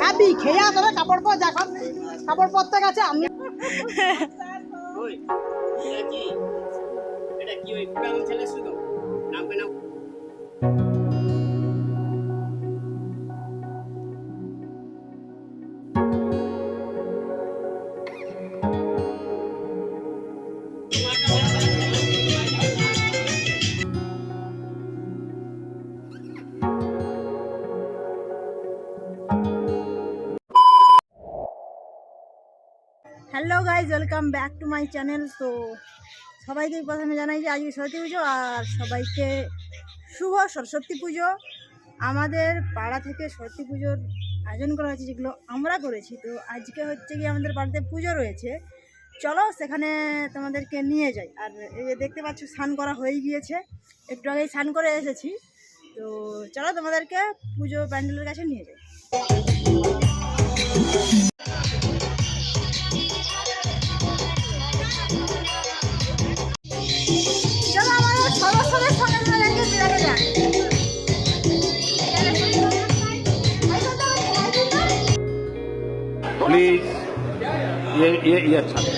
খাবি, খেয়া তবে কাপড় পর যখন কাপড় পরতে গেছে, আমি এটা কি? এটা কি ওই ছেলে শুধু? নামবে না welcome back to my channel তো সবাইকে প্রথমে জানাই যে আজকে সরস্বতী পুজো আর সবাইকে শুভ সরস্বতী পুজো। আমাদের পাড়া থেকে সরস্বতী পুজোর আয়োজন করা হয়েছে, যেগুলো আমরা করেছি। তো আজকে হচ্ছে কি আমাদের বাড়িতে পুজো রয়েছে। চলো সেখানে তোমাদেরকে নিয়ে যাই। আর এই যে দেখতে পাচ্ছ, স্নান করা হয়ে গিয়েছে। একটু আগেই স্নান করে এসেছি। তো চলো তোমাদেরকে পুজো প্যান্ডেলের কাছে নিয়ে যাই। ये ये ये अच्छा है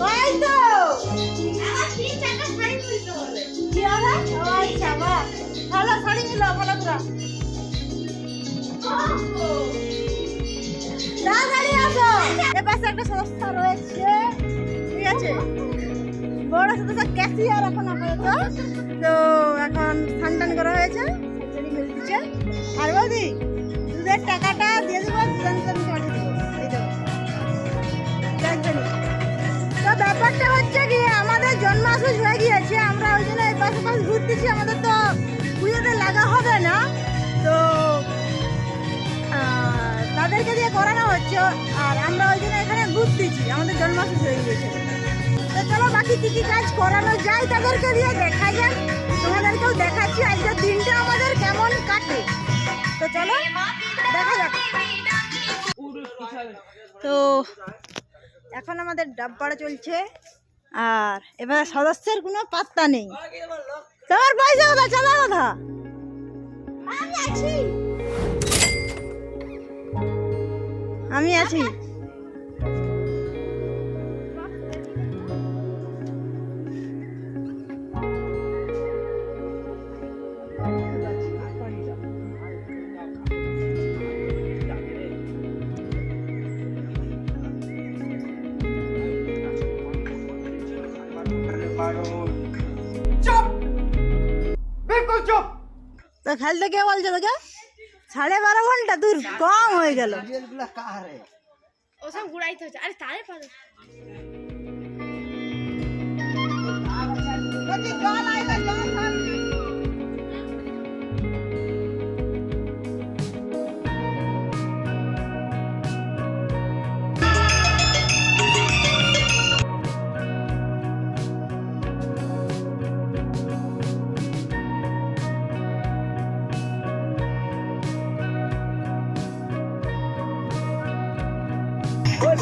ভাই তো কি হবে ও আচ্ছা বাহ ভালো শাড়ি নিল ভালো করে তাড়াতাড়ি আসো এ পাশে একটা সংস্থা রয়েছে ঠিক আছে বড় সদস্য ক্যাশিয়ার এখন আপাতত তো গিয়েছে আমরা ওই জন্য এই পাশে পাশে ঘুরতেছি, আমাদের তো পুজোতে লাগা হবে না। তো তাদেরকে দিয়ে করানো হচ্ছে, আর আমরা ওই জন্য এখানে ঘুরতেছি, আমাদের জন্মাসুস হয়ে গিয়েছে। তো চলো, বাকি কি কি কাজ করানো যায় তাদেরকে দিয়ে দেখা যাক। তোমাদেরকেও দেখাচ্ছি আজকের দিনটা আমাদের কেমন কাটে। তো চলো, দেখা যাক। তো, এখন আমাদের ডাব্বাটা চলছে। আর এবার সদস্যের কোনো পাত্তা নেই। তোমার পয়সা কথা চাঁদা কথা। আমি আছি। আমি আছি। তো খেলতে কে বলছো তোকে? সাড়ে বারো ঘণ্টা? দূর কম হয়ে গেল। ওসব ঘুরাইতে হচ্ছে। আরে তারে পারে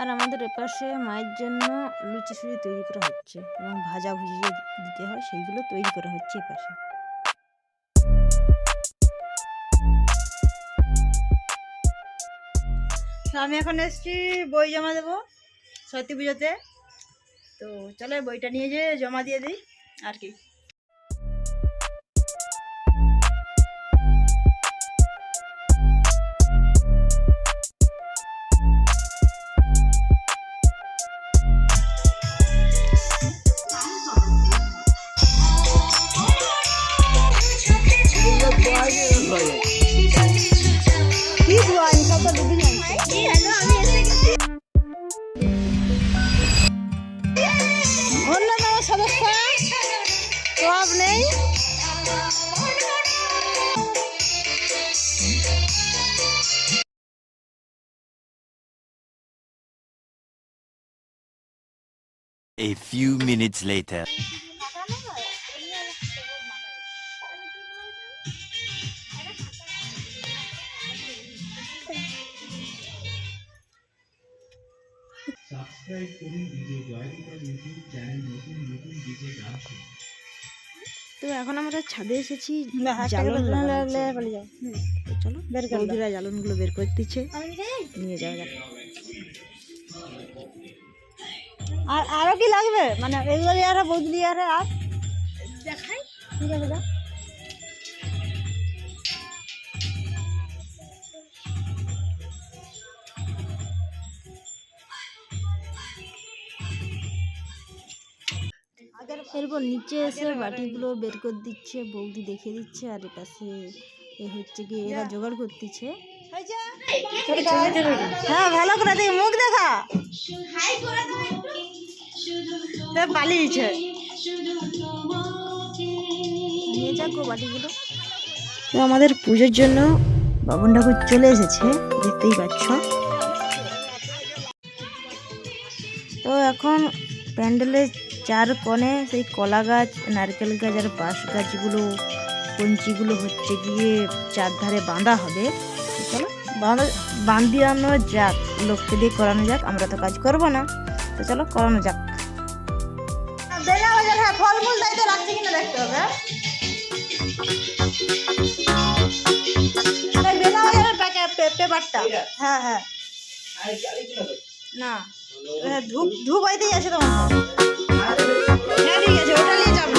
আর আমাদের এপাশে মায়ের জন্য লুচি সুচি তৈরি করা হচ্ছে এবং ভাজা ভুজি দিতে হয় সেইগুলো তৈরি করা হচ্ছে এপাশে। আমি এখন এসেছি বই জমা দেবো সরস্বতী পুজোতে। তো চলো বইটা নিয়ে যেয়ে জমা দিয়ে দিই। আর কি? A few minutes later. তো এখন আমরা ছাদে এসেছি জ্বালন চলো বের করে জ্বালনগুলো বের করে দিচ্ছে। নিয়ে যাওয়া যাক। আর আরও কি লাগবে? মানে এগুলো দিয়ে আরও বৌদি দিয়ে আর দেখাই ঠিক আছে এরপর নিচে এসে বাটিগুলো বের করে দিচ্ছে বৌদি দেখিয়ে দিচ্ছে আর এপাশে এ হচ্ছে কি এরা জোগাড় করতেছে। হ্যাঁ ভালো করে দেখি মুখ দেখা। পালিয়েছে নিয়ে যাক বাটিগুলো তো আমাদের পুজোর জন্য বাবন ঠাকুর চলে এসেছে দেখতেই পাচ্ছ। তো এখন প্যান্ডেলের চার কোণে সেই কলা গাছ নারকেল গাছ আর বাঁশ গাছগুলো কঞ্চিগুলো হচ্ছে গিয়ে চারধারে বাঁধা হবে। চলো বাঁধা বাঁধিয়ানো যাক লোককে দিয়ে করানো যাক আমরা তো কাজ করব না। তো চলো করানো যাক। ফলমূল দায়িত্ব রাখছে কিনা দেখতে হবে হ্যাঁ? হ্যাঁ হ্যাঁ না ধূপ ধূপ হইতেই আছে তোমার। হ্যাঁ ঠিক আছে, ওটা নিয়ে চাপ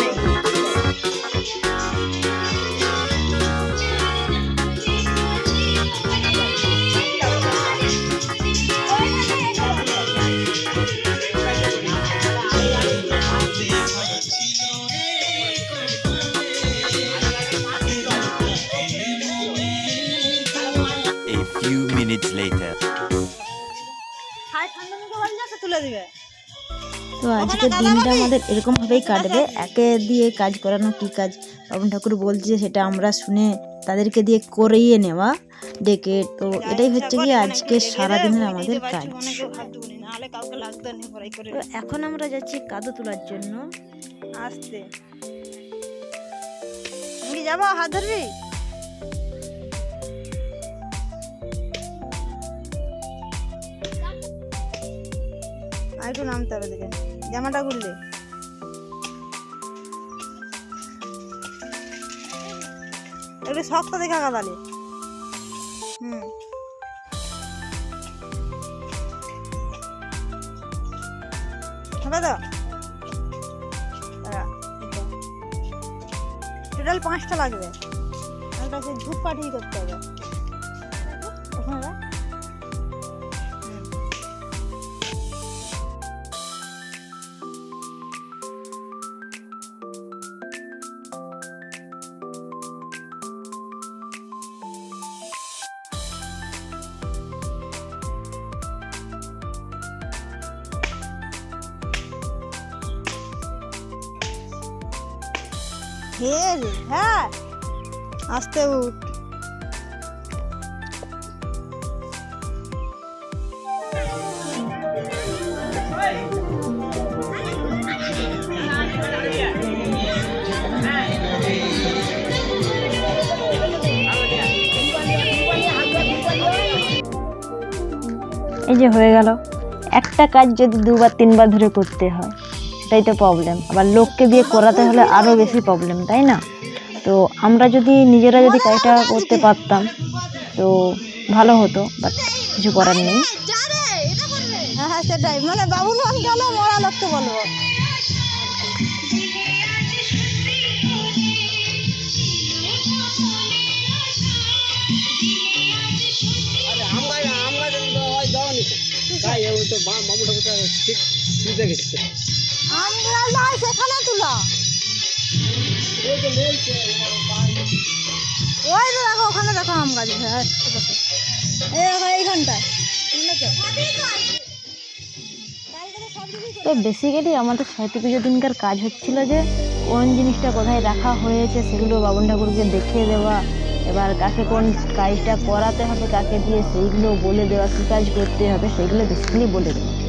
আজকের দিনটা আমাদের এরকমভাবেই কাটবে। একে দিয়ে কাজ করানো কি কাজ? বাবন ঠাকুর বলছে সেটা আমরা শুনে তাদেরকে দিয়ে করিয়ে নেওয়া ডেকে। তো এটাই হচ্ছে কি আজকে সারাদিনের আমাদের কাজ। এখন আমরা যাচ্ছি কাদো তোলার জন্য। আসতে। যাব হাত ধরবি? আর একটু নামতে হবে দিকে জামাটা খুললে। একটু শক্ত দেখা কাদালে হুম। টোটাল পাঁচটা লাগবে। ধূপ কাঠি করতে হবে। ওখানে আস্তে উঠ। এই যে হয়ে গেল। একটা কাজ যদি দুবার, তিনবার ধরে করতে হয় সেটাই তো প্রবলেম আবার লোককে দিয়ে করাতে হলে আরও বেশি প্রবলেম তাই না? তো আমরা যদি নিজেরা যদি কাজটা করতে পারতাম তো ভালো হতো বাট কিছু করার নেই। হ্যাঁ হ্যাঁ সেটাই। মানে বাবু মান গেল মরা লোককে বলব। আমরা আমরা যাওয়ানি তাই তো মামু ঠাকুরটা ঠিক বুঝে গেছে আমরা নয় সেখানে তুলা। ওই তো দেখো, ওখানে দেখো আম গাছ তো? বেসিক্যালি আমাদের সরস্বতী পুজো দিনকার কাজ হচ্ছিল যে, কোন জিনিসটা কোথায় রাখা হয়েছে সেগুলো বাবন ঠাকুরকে দেখিয়ে দেওয়া, এবার কাকে কোন কাজটা করাতে হবে, কাকে দিয়ে সেইগুলো বলে দেওয়া, কী কাজ করতে হবে সেগুলো বেসিক্যালি বলে দেওয়া।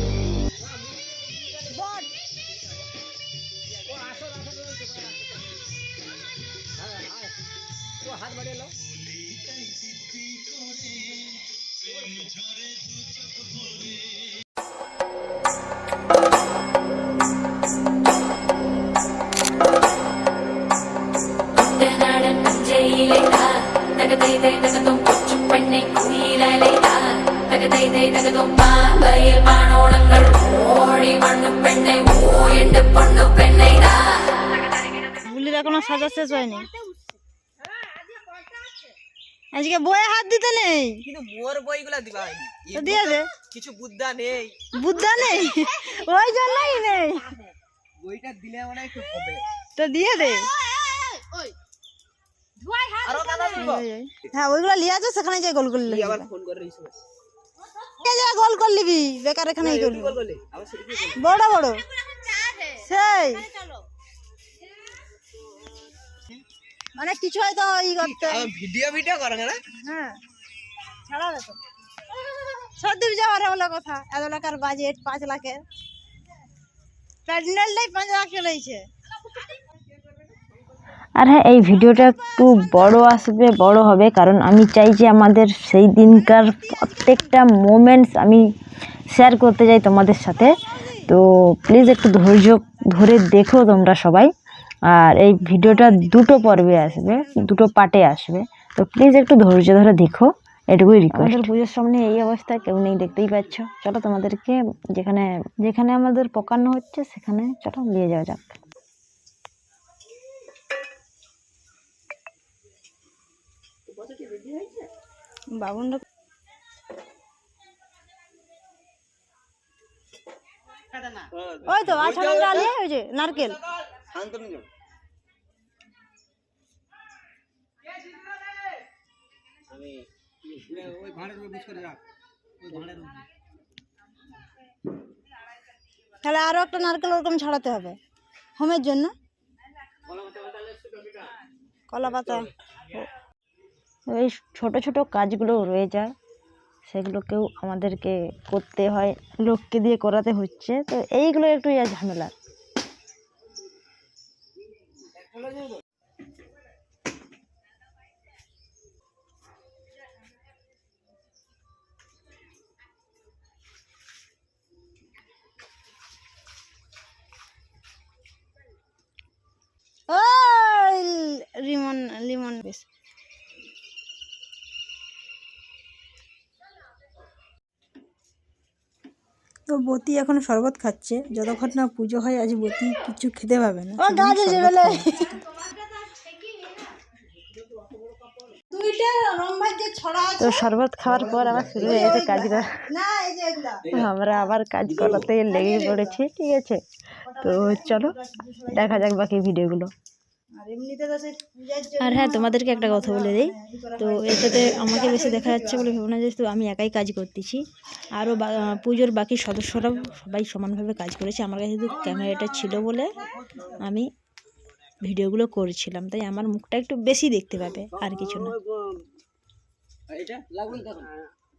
এখনও সাজা শেষ হয়নি আজকে বইয়ে হাত দিতে নেই? কিন্তু মোর বইগুলা দিবা দিয়ে দে। কিছু বুদ্ধা নেই। বুদ্ধা নেই? ওই জন্যই নেই। বইটা দিলে মানে একটু হবে। তো দিয়ে দে। আরও কাদা দিব হ্যাঁ ওইগুলো লিয়ে আছে সেখানে যাই গোল করলি আবার ফোন করে রইছো গোল করে বেকার বড় বড়। সেই। মানে কিছু হয়তো ই করতে। ভিডিও ভিডিও করো না হ্যাঁ ছাড়াবে তো। সদ্যিপ যাওয়ার হলো কথা এত টাকার বাজেট পাঁচ লাখের। প্যান্ডেলটাই পাঁচ লাখ রয়েছে আর হ্যাঁ এই ভিডিওটা একটু বড় আসবে বড় হবে কারণ আমি চাই যে আমাদের সেই দিনকার প্রত্যেকটা মোমেন্টস আমি শেয়ার করতে চাই তোমাদের সাথে। তো প্লিজ একটু ধৈর্য ধরে দেখো তোমরা সবাই। আর এই ভিডিওটা দুটো পর্বে আসবে দুটো পার্টে আসবে। তো প্লিজ একটু ধৈর্য ধরে দেখো এটুকুই রিকোয়েস্ট আমাদের পুজোর সামনে এই অবস্থা কেউ নেই দেখতেই পাচ্ছ। চলো তোমাদেরকে যেখানে যেখানে আমাদের পকানো হচ্ছে সেখানে চলো নিয়ে যাওয়া যাক। বাবুন ওই তো আছাড়া ডালিয়ে ওই যে নারকেল। শান্তনু আমি ওই ভাড়ের উপর বিশ করে রাখ ওই ভাড়ের উপর তাহলে আরও একটা নারকেল ওরকম ছাড়াতে হবে। হোমের জন্য। কলা পাতা। এই ছোট ছোট কাজগুলো রয়ে যায়। সেগুলোকেও আমাদেরকে করতে হয়। লোককে দিয়ে করাতে হচ্ছে। তো এইগুলো একটু ইয়া লিমন লিমন বেশ। তো বতি এখন শরবত খাচ্ছে। যতক্ষণ না পুজো হয় আজ বতি কিছু খেতে পাবে না। তো শরবত খাওয়ার পর আবার শুরু হয়ে গেছে কাজটা। না এই যে এগুলা আমরা আবার কাজ করাতে লেগে পড়েছি ঠিক আছে। তো চলো দেখা যাক বাকি ভিডিওগুলো আর এমনিতে তো সেই পূজার জন্য আর হ্যাঁ তোমাদেরকে একটা কথা বলে দিই। তো এটাতে আমাকে বেশি দেখা যাচ্ছে বলে ভেবো না যে তো আমি একাই কাজ করতেছি। আরও বা- পুজোর বাকি সদস্যরাও সবাই সমানভাবে কাজ করেছে। আমার কাছে শুধু ক্যামেরাটা ছিল বলে আমি ভিডিওগুলো করছিলাম। তাই আমার মুখটা একটু বেশি দেখতে পাবে আর কিছু না। এটা? লাগবে তখন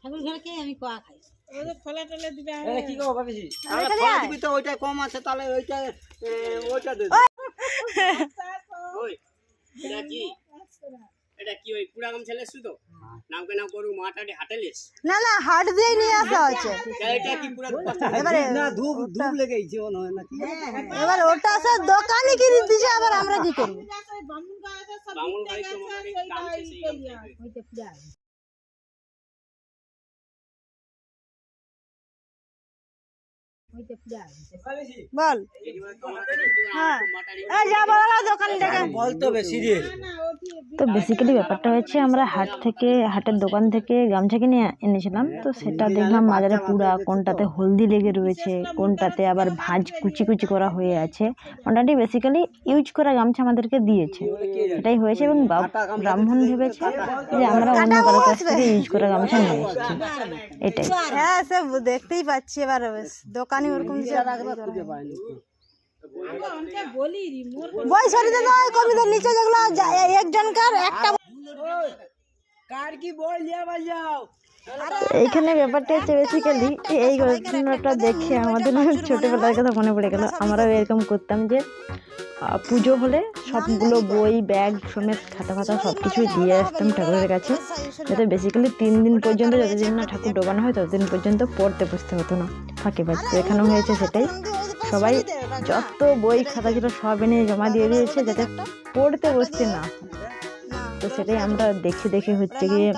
ঠাকুর ঘরকে আমি কোয়া খাই? কি করব ভাবিছি আমরা ফল দিবি তো ওইটা কম আছে তাহলে ওইটা ওইটা দে। ওই এটা কি? এটা কি ওই পুরাগম ছেলে শুধু নাম নাম করু মাটাটি হাটেলিস না না হাট দিয়ে নিয়ে আসা হচ্ছে এটা কি পুরা এবারে না ধূপ ধূপ লেগেছে মনে হয় নাকি? এবার ওটা দোকানে কিনে দিছে আবার আমরা কি করব? বামুন ভাই তো কাম শেষে বল। হ্যাঁ। যা বলা দোকান থেকে বল তো বেশি তো বেসিক্যালি ব্যাপারটা হচ্ছে আমরা হাট থেকে হাটের দোকান থেকে গামছা কিনে এনেছিলাম। তো সেটা দেখলাম বাজারে পুরা কোনটাতে হলদি লেগে রয়েছে কোনটাতে আবার ভাঁজ কুচি কুচি করা হয়ে আছে। মোটামুটি বেসিক্যালি ইউজ করা গামছা আমাদেরকে দিয়েছে। এটাই হয়েছে এবং ব্রাহ্মণ ভেবেছে যে আমরা অন্য কারও কাছ থেকে ইউজ করা গামছা নিয়ে এসেছি। এটাই। হ্যাঁ সে দেখতেই পাচ্ছি এবার দোকানে ওরকম বই সরিতে নয় কবিদের নিচে যেগুলো একজনকার একটা কার কি বই দিয়ে বাল যাও এইখানে ব্যাপারটা হচ্ছে বেসিক্যালি এই ঘটনাটা দেখে আমাদের ছোটোবেলার কথা মনে পড়ে গেল আমরাও এরকম করতাম যে পুজো হলে সবগুলো বই ব্যাগ সমেত খাতা ফাতা সব কিছুই দিয়ে আসতাম ঠাকুরের কাছে যাতে বেসিক্যালি তিন দিন পর্যন্ত যতদিন না ঠাকুর ডোবানো হয় ততদিন পর্যন্ত পড়তে বসতে হতো না ফাঁকে ফাঁকে তো এখানেও হয়েছে সেটাই সবাই যত বই খাতা ছিল সব এনে জমা দিয়ে দিয়েছে যাতে পড়তে বসতে না হয় তো সেটাই আমরা দেখে দেখে হচ্ছে গিয়ে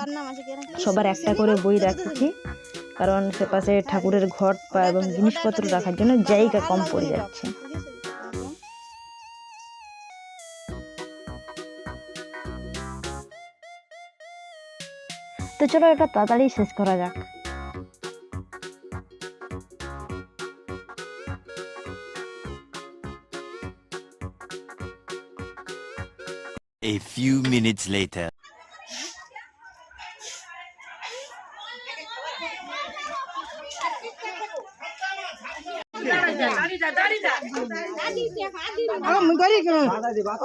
সবার একটা করে বই রাখছি। কারণ সে পাশে ঠাকুরের ঘট এবং জিনিসপত্র রাখার জন্য জায়গা কম পড়ে যাচ্ছে। তো চলো এটা তাড়াতাড়ি শেষ করা যাক। A few minutes later.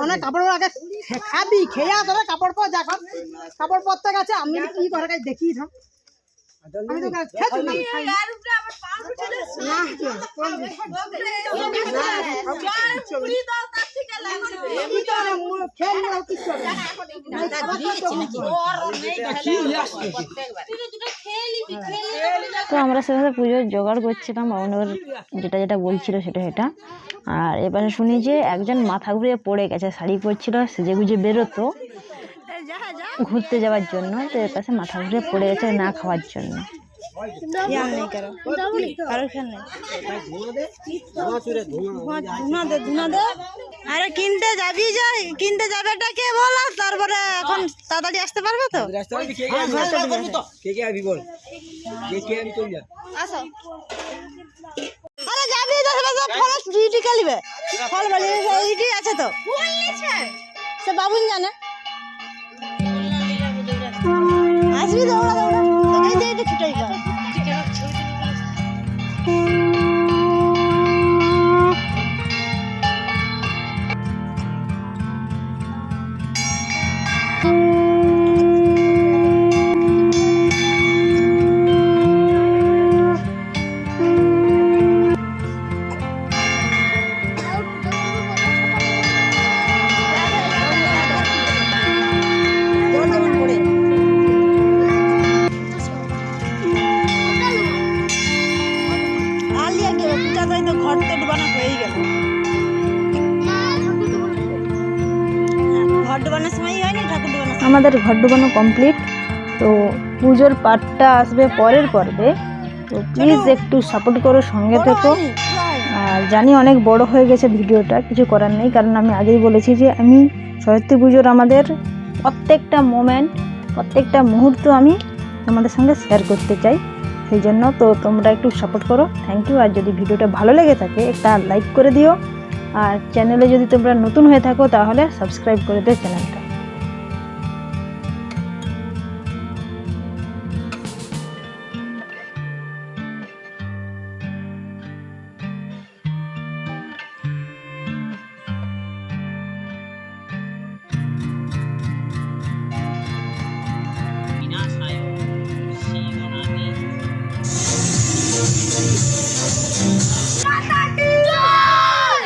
অনেক কাপড় আগে খাবি খেয়া তোরা কাপড় পর যখন কাপড় পরতে গেছে আমি কি করে দেখি না, না, তো আমরা সেভাবে পুজোর জোগাড় করছিলাম অনর যেটা যেটা বলছিল সেটা সেটা। আর এবারে শুনি যে একজন মাথা ঘুরে পড়ে গেছে শাড়ি পরছিল সেজে গুজে বেরোতো ঘুরতে যাওয়ার জন্য তো এর পাশে মাথা ঘুরে পড়ে গেছে না খাওয়ার জন্য। ধুনা দে ধুনা দে আরে কিনতে যাবি যে কিনতে যাবেটা কে বল তারপরে এখন তাড়াতাড়ি আসতে পারবে তো? কে কে আবি বল? কে কে আবি চল যা আসো। আরে যাবি তো সব সব ফল জিটি কালিবে ফল বলি এইটি আছে তো? সে বাবুন জানে। আসবি দৌড়া দৌড়া তোকে আমাদের ঘর ডুবানো কমপ্লিট তো পুজোর পার্টটা আসবে পরের পর্বে। তো প্লিজ একটু সাপোর্ট করো সঙ্গে থেকো। আর জানি অনেক বড় হয়ে গেছে ভিডিওটা কিছু করার নেই কারণ আমি আগেই বলেছি যে আমি সরস্বতী পুজোর আমাদের প্রত্যেকটা মোমেন্ট প্রত্যেকটা মুহূর্ত আমি তোমাদের সঙ্গে শেয়ার করতে চাই। সেই জন্য তো তোমরা একটু সাপোর্ট করো থ্যাংক ইউ আর যদি ভিডিওটা ভালো লেগে থাকে একটা লাইক করে দিও। আর চ্যানেলে যদি তোমরা নতুন হয়ে থাকো তাহলে সাবস্ক্রাইব করে দিও চ্যানেলটা